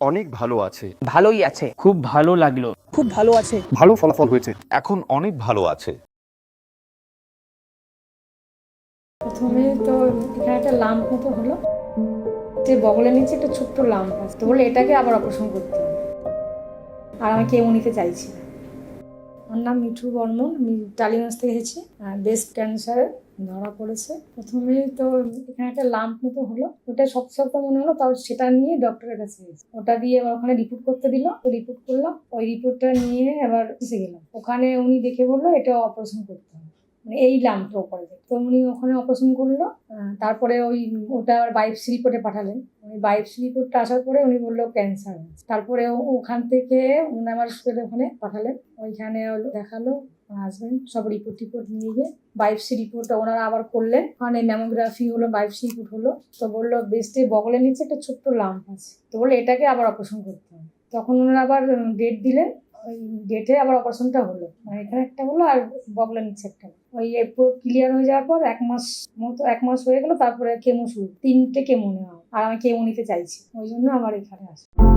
অনেক ভালো আছে। ভালোই আছে। খুব ভালো লাগল। খুব ভালো আছে। ভালো ফলাফল হয়েছে। এখন অনেক ভালো আছে। প্রথমে তো এখানে একটা লাম্প মতো হলো। যে বগলের নিচে একটা ছোট্ট লাম্প আছে। তো বলে এটাকে আবার অপারেশন করতে হবে। আর আমি কেমো নিতে চাইছি না। আমার নাম মিঠু বর্মন। আমি টালিগঞ্জ থেকে এসেছি। ব্রেস্ট ক্যান্সার ধরা পড়েছে। প্রথমে তো এখানে একটা লাম্প মতো হলো। ওটা সব শক্ত মনে হলো, তাও সেটা নিয়ে ডক্টরের কাছে গেছি। ওটা দিয়ে আবার ওখানে রিপোর্ট করতে দিল। রিপোর্ট করলাম। ওই রিপোর্টটা নিয়ে আবার এসে গেলাম। ওখানে উনি দেখে বলল, এটা অপারেশন করতে হবে। মানে এই লাম্পটা ওপরে তো উনি ওখানে অপারেশন করল তারপরে ওই ওটা আবার বাইপসি রিপোর্টে পাঠালেন। ওই বাইপসি রিপোর্টটা আসার পরে উনি বলল ক্যান্সার হয়েছে। তারপরে ওখান থেকে উনি আমার ওখানে পাঠালেন। ওইখানে দেখাল হাজবেন্ড সব রিপোর্ট টিপোর্ট নিয়ে গিয়ে বাইপসি রিপোর্ট ওনারা আবার করলেন। ওখানে ম্যামোগ্রাফি হলো বাইপসি রিপোর্ট হলো। তো বলল বেস্টে বগলের নিচে একটা ছোট্ট লাম্প আছে। তো বলল, এটাকে আবার অপারেশন করতে হবে। তখন ওনারা আবার ডেট দিলেন। ওই ডেটে আবার অপারেশনটা হলো। মানে এখানে একটা হলো আর বগলা নিচ্ছে একটা। ওই পুরো ক্লিয়ার হয়ে যাওয়ার পর এক মাস মতো, এক মাস হয়ে গেল, তারপরে কেমো শুরু। তিনটে কেমো নেওয়া আর আমি কেমো নিতে চাইছি। ওই জন্য আমার এখানে আসা।